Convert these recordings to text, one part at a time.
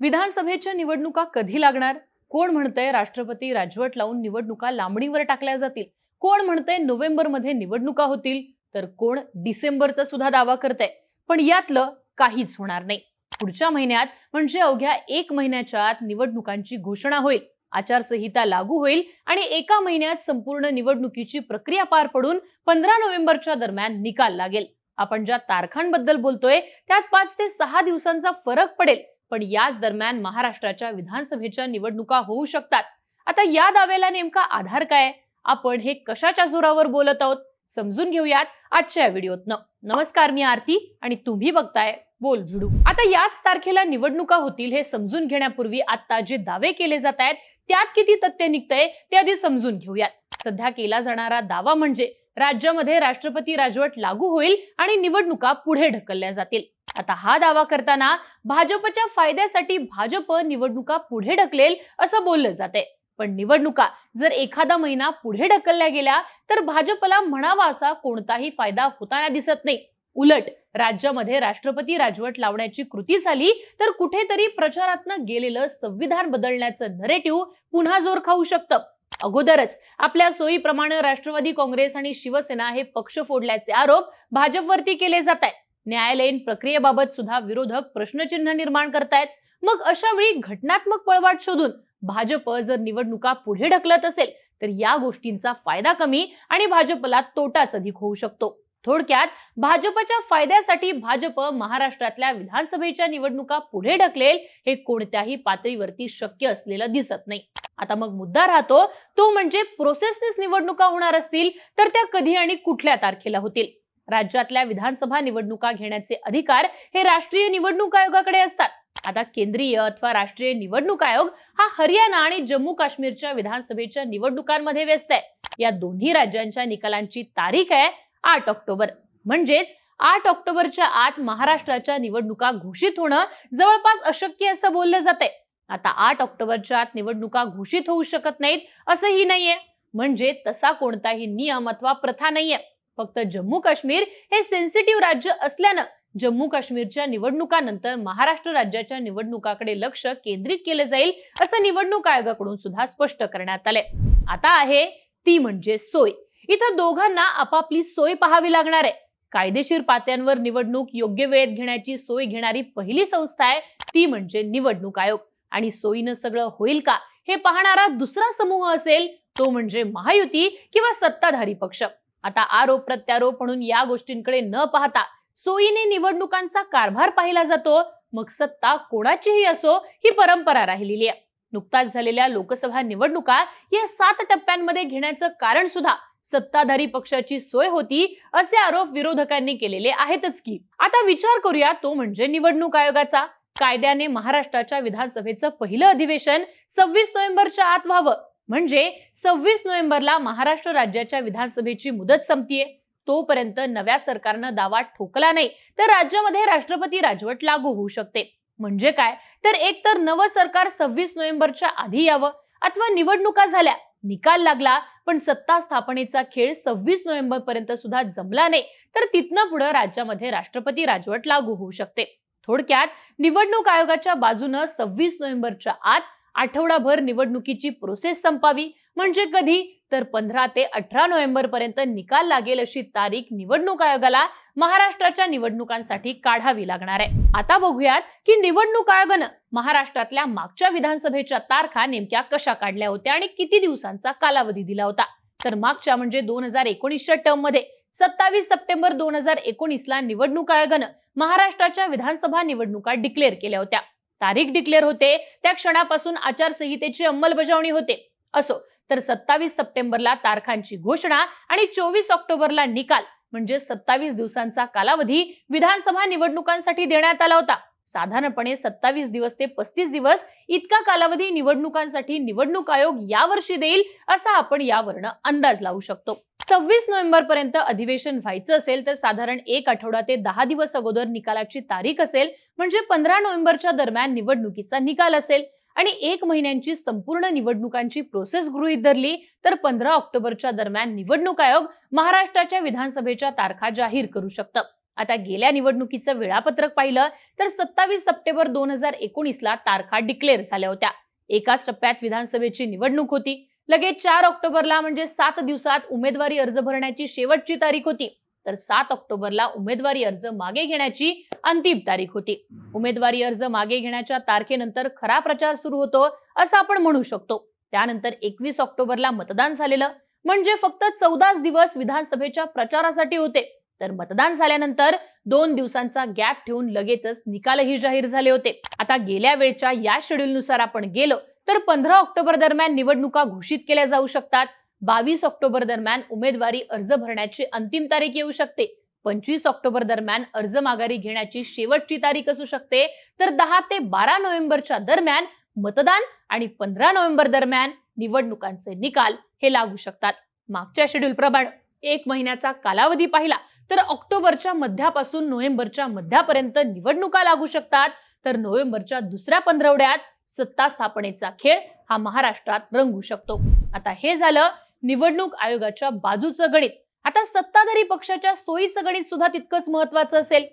विधानसभेच्या निवडणुका कधी लागणार? कोण म्हणतंय राष्ट्रपती राजवट लावून निवडणुका लांबणीवर टाकल्या जातील? कोण म्हणतंय नोव्हेंबरमध्ये निवडणुका होतील? तर कोण डिसेंबरचा सुद्धा दावा करतंय? पण यातलं काहीच होणार नाही. पुढच्या महिन्यात म्हणजे अवघ्या एक महिन्याच्या आत निवडणुकांची घोषणा होईल. आचारसंहिता लागू होईल आणि एका महिन्यात संपूर्ण निवडणुकीची प्रक्रिया पार पडून पंधरा नोव्हेंबरच्या दरम्यान निकाल लागेल. आपण ज्या तारखांबद्दल बोलतोय त्यात पाच ते सहा दिवसांचा फरक पडेल. पण याच दरम्यान महाराष्ट्राच्या विधानसभेच्या निवडणुका होऊ शकतात. आता या दाव्याला नेमका आधार काय? आपण हे कशाच्या जोरावर बोलत आहोत? समजून घेऊयात आजच्या या व्हिडिओतनं. नमस्कार मी आरती आणि तुम्ही बघताय बोल भिडू आता याच तारखेला निवडणुका होतील हे समजून घेण्यापूर्वी आता जे दावे केले जात आहेत त्यात किती तथ्य निघतंय ते आधी समजून घेऊयात. सध्या केला जाणारा दावा म्हणजे राज्यामध्ये राष्ट्रपती राजवट लागू होईल आणि निवडणुका पुढे ढकलल्या जातील. आता हा दावा करताना भाजपच्या फायद्यासाठी भाजप निवडणुका पुढे ढकलेल असं बोललं जाते पण निवडणुका जर एखादा महिना पुढे ढकलल्या गेल्या तर भाजपला म्हणावा असा कोणताही फायदा होताना दिसत नाही. उलट राज्यामध्ये राष्ट्रपती राजवट लावण्याची कृती झाली तर कुठेतरी प्रचारातनं गेलेलं संविधान बदलण्याचं नरेटिव्ह पुन्हा जोर खाऊ शकतं. अगोदरच आपल्या सोयीप्रमाणे राष्ट्रवादी काँग्रेस आणि शिवसेना हे पक्ष फोडल्याचे आरोप भाजपवरती केले जात आहेत न्यायालयीन प्रक्रियेबाबत सुद्धा विरोधक प्रश्नचिन्ह निर्माण करतायत. मग अशा वेळी घटनात्मक पळवाट शोधून भाजप जर निवडणुका पुढे ढकलत असेल तर या गोष्टींचा फायदा कमी आणि भाजपला तोटाच अधिक होऊ शकतो. थोडक्यात भाजपच्या फायद्यासाठी भाजप महाराष्ट्रातल्या विधानसभेच्या निवडणुका पुढे ढकलेल हे कोणत्याही पातळीवरती शक्य असलेलं दिसत नाही. आता मग मुद्दा राहतो तो म्हणजे प्रोसेसनेच निवडणुका होणार असतील तर त्या कधी आणि कुठल्या तारखेला होतील? राज्यातल्या विधानसभा निवडणुका घेण्याचे अधिकार हे राष्ट्रीय निवडणूक आयोगाकडे असतात. आता केंद्रीय अथवा राष्ट्रीय निवडणूक आयोग हा हरियाणा आणि जम्मू काश्मीरच्या विधानसभेच्या निवडणुकांमध्ये व्यस्त आहे. या दोन्ही राज्यांच्या निकालांची तारीख आहे आठ ऑक्टोबर. म्हणजेच आठ ऑक्टोबरच्या आत महाराष्ट्राच्या निवडणुका घोषित होणं जवळपास अशक्य असं बोललं जाते आता आठ ऑक्टोबरच्या आत निवडणुका घोषित होऊ शकत नाहीत असंही नाहीये. म्हणजे तसा कोणताही नियम अथवा प्रथा नाहीये. फक्त जम्मू काश्मीर हे सेन्सिटिव्ह राज्य असल्यानं जम्मू काश्मीरच्या निवडणुकानंतर महाराष्ट्र राज्याच्या निवडणुकाकडे लक्ष केंद्रित केलं जाईल असं निवडणूक आयोगाकडून सुद्धा स्पष्ट करण्यात आलंय. आता आहे ती म्हणजे सोय. इथं दोघांना आपापली सोय पाहावी लागणार आहे. कायदेशीर पात्यांवर निवडणूक योग्य वेळेत घेण्याची सोय घेणारी पहिली संस्था आहे ती म्हणजे निवडणूक आयोग. आणि सोयीनं सगळं होईल का हे पाहणारा दुसरा समूह असेल तो म्हणजे महायुती किंवा सत्ताधारी पक्ष. आता आरोप प्रत्यारोप म्हणून या गोष्टींकडे न पाहता सोयीने निवडणुकांचा कारभार पाहिला जातो. मग सत्ता कोणाचीही असो ही परंपरा राहिलेली आहे. नुकताच झालेल्या लोकसभा निवडणुका या सात टप्प्यांमध्ये घेण्याचं कारण सुद्धा सत्ताधारी पक्षाची सोय होती असे आरोप विरोधकांनी केलेले आहेतच की. आता विचार करूया तो म्हणजे निवडणूक आयोगाचा. कायद्याने महाराष्ट्राच्या विधानसभेचं पहिलं अधिवेशन सव्वीस नोव्हेंबरच्या आत व्हावं. म्हणजे सव्वीस नोव्हेंबरला महाराष्ट्र राज्याच्या विधानसभेची मुदत संपतीये. तोपर्यंत नव्या सरकारनं दावा ठोकला नाही तर राज्यामध्ये राष्ट्रपती राजवट लागू होऊ शकते. म्हणजे काय? तर एक तर नवं सरकार सव्वीस नोव्हेंबरच्या आधी यावं अथवा निवडणुका झाल्या निकाल लागला पण सत्ता स्थापनेचा खेळ सव्वीस नोव्हेंबर पर्यंत सुद्धा जमला नाही तर तिथनं पुढे राज्यामध्ये राष्ट्रपती राजवट लागू होऊ शकते. थोडक्यात निवडणूक आयोगाच्या बाजूनं सव्वीस नोव्हेंबरच्या आत आठवडाभर निवडणुकीची प्रोसेस संपावी. म्हणजे कधी? तर पंधरा ते अठरा नोव्हेंबर पर्यंत निकाल लागेल अशी तारीख निवडणूक आयोगाला महाराष्ट्राच्या निवडणुकांसाठी काढावी लागणार आहे. आता बघूयात की निवडणूक आयोगानं महाराष्ट्रातल्या मागच्या विधानसभेच्या तारखा नेमक्या कशा काढल्या होत्या आणि किती दिवसांचा कालावधी दिला होता? तर मागच्या म्हणजे दोन हजार एकोणीसच्या टर्ममध्ये सत्तावीस सप्टेंबर दोन हजार एकोणीसला निवडणूक आयोगानं महाराष्ट्राच्या विधानसभा निवडणुका डिक्लेअर केल्या होत्या. तारीख डिक्लेअर होते त्या क्षणापासून आचारसंहितेची अंमलबजावणी होते. असो तर सत्तावीस सप्टेंबरला तारखांची घोषणा आणि चोवीस ऑक्टोबरला निकाल म्हणजे सत्तावीस दिवसांचा कालावधी विधानसभा निवडणुकांसाठी देण्यात आला होता. साधारणपणे सत्तावीस दिवस ते पस्तीस दिवस इतका कालावधी निवडणुकांसाठी निवडणूक आयोग यावर्षी देईल असा आपण यावरनं अंदाज लावू शकतो. सव्वीस नोव्हेंबरपर्यंत अधिवेशन व्हायचं असेल तर साधारण एक आठवडा ते दहा दिवस अगोदर निकालाची तारीख असेल म्हणजे पंधरा नोव्हेंबरच्या दरम्यान निवडणुकीचा निकाल असेल. आणि एक महिन्यांची संपूर्ण निवडणुकांची प्रोसेस गृहीत धरली तर पंधरा ऑक्टोबरच्या दरम्यान निवडणूक आयोग महाराष्ट्राच्या विधानसभेच्या तारखा जाहीर करू शकतं. आता गेल्या निवडणुकीचं वेळापत्रक पाहिलं तर सत्तावीस सप्टेंबर दोन हजार एकोणीसला तारखा डिक्लेअर झाल्या होत्या. एकाच टप्प्यात विधानसभेची निवडणूक होती. लगेच चार ऑक्टोबरला म्हणजे सात दिवसात उमेदवारी अर्ज भरण्याची शेवटची तारीख होती. तर सात ऑक्टोबरला उमेदवारी अर्ज मागे घेण्याची अंतिम तारीख होती. उमेदवारी अर्ज मागे घेण्याच्या तारखेनंतर खरा प्रचार सुरू होतो असं आपण म्हणू शकतो. त्यानंतर एकवीस ऑक्टोबरला मतदान झालेलं म्हणजे फक्त चौदाच दिवस विधानसभेच्या प्रचारासाठी होते. तर मतदान झाल्यानंतर दोन दिवसांचा गॅप ठेवून लगेचच निकालही जाहीर झाले होते. आता गेल्या वेळच्या या शेड्यूलनुसार आपण गेलो तर पंधरा ऑक्टोबर दरम्यान निवडणुका घोषित केल्या जाऊ शकतात. बावीस ऑक्टोबर दरम्यान उमेदवारी अर्ज भरण्याची अंतिम तारीख येऊ शकते. पंचवीस ऑक्टोबर दरम्यान अर्ज माघारी घेण्याची शेवटची तारीख असू शकते. तर दहा ते बारा नोव्हेंबरच्या दरम्यान मतदान आणि पंधरा नोव्हेंबर दरम्यान निवडणुकांचे निकाल हे लागू शकतात. मागच्या शेड्यूल प्रमाणे एक महिन्याचा कालावधी पाहिला तर ऑक्टोबरच्या मध्यापासून नोव्हेंबरच्या मध्यापर्यंत निवडणुका लागू शकतात. तर नोव्हेंबरच्या दुसऱ्या पंधरवड्यात सत्ता स्थापनेचा खेळ हा महाराष्ट्रात रंगू शकतो. आता हे झालं निवडणूक आयोगाच्या बाजूचं गणित. आता सत्ताधारी पक्षाच्या सोयीचं गणित सुद्धा तितकंच महत्वाचं असेल.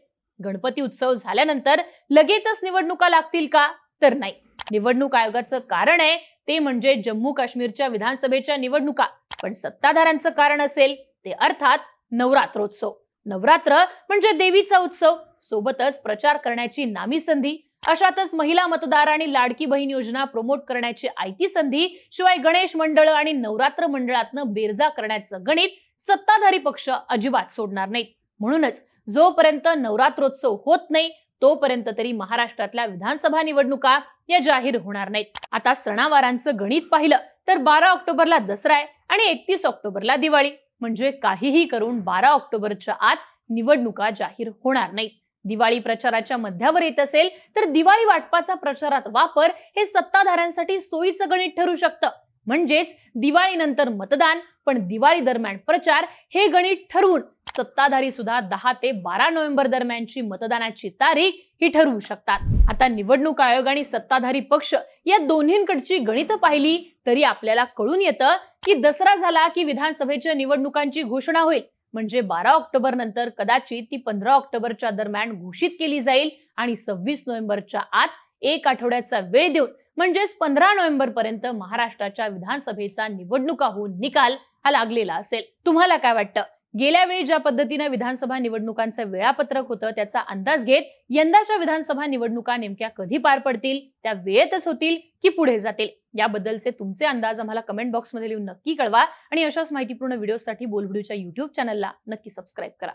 गणपती उत्सव झाल्यानंतर लगेचच निवडणुका लागतील का? तर नाही. निवडणूक आयोगाचं कारण आहे ते म्हणजे जम्मू काश्मीरच्या विधानसभेच्या निवडणुका. पण सत्ताधाऱ्यांचं कारण असेल ते अर्थात नवरात्रोत्सव. नवरात्र म्हणजे देवीचा उत्सव. सोबतच प्रचार करण्याची नामी संधी अशातच महिला मतदार आणि लाडकी बहीण योजना प्रमोट करण्याची आयती संधी शिवाय गणेश मंडळ आणि नवरात्र मंडळातनं बेरजा करण्याचं गणित सत्ताधारी पक्ष अजिबात सोडणार नाहीत. म्हणूनच जोपर्यंत नवरात्रोत्सव होत नाही तोपर्यंत तरी महाराष्ट्रातल्या विधानसभा निवडणुका या जाहीर होणार नाहीत. आता सणावारांचं गणित पाहिलं तर बारा ऑक्टोबरला दसरा आहे आणि एकतीस ऑक्टोबरला दिवाळी. म्हणजे काहीही करून बारा ऑक्टोबरच्या आत निवडणुका जाहीर होणार नाहीत. दिवाळी प्रचाराच्या मध्यावर येत असेल तर दिवाळी वाटपाचा प्रचारात वापर हे सत्ताधाऱ्यांसाठी सोयीचं गणित ठरू शकतं. म्हणजेच दिवाळीनंतर मतदान पण दिवाळी दरम्यान प्रचार हे गणित ठरवून सत्ताधारी सुद्धा दहा ते बारा नोव्हेंबर दरम्यानची मतदानाची तारीख ही ठरवू शकतात. आता निवडणूक आयोग आणि सत्ताधारी पक्ष या दोन्हींकडची गणित पाहिली तरी आपल्याला कळून येतं की दसरा झाला की विधानसभेच्या निवडणुकांची घोषणा होईल. म्हणजे बारा ऑक्टोबर नंतर कदाचित ती पंधरा ऑक्टोबरच्या दरम्यान घोषित केली जाईल आणि सव्वीस नोव्हेंबरच्या आत एक आठवड्याचा वेळ देऊन म्हणजेच पंधरा नोव्हेंबर पर्यंत महाराष्ट्राच्या विधानसभेचा निवडणुका होऊन निकाल हा लागलेला असेल. तुम्हाला काय वाटतं? गेल्या वेळी ज्या पद्धतीनं विधानसभा निवडणुकांचं वेळापत्रक होतं त्याचा अंदाज घेत यंदाच्या विधानसभा निवडणुका नेमक्या कधी पार पडतील त्या वेळेतच होतील की पुढे जातील? याबद्दलचे तुमचे अंदाज आम्हाला कमेंट बॉक्समध्ये लिहून नक्की कळवा आणि अशाच माहितीपूर्ण व्हिडिओसाठी बोलबुडूच्या युट्यूब चॅनलला नक्की सबस्क्राईब करा.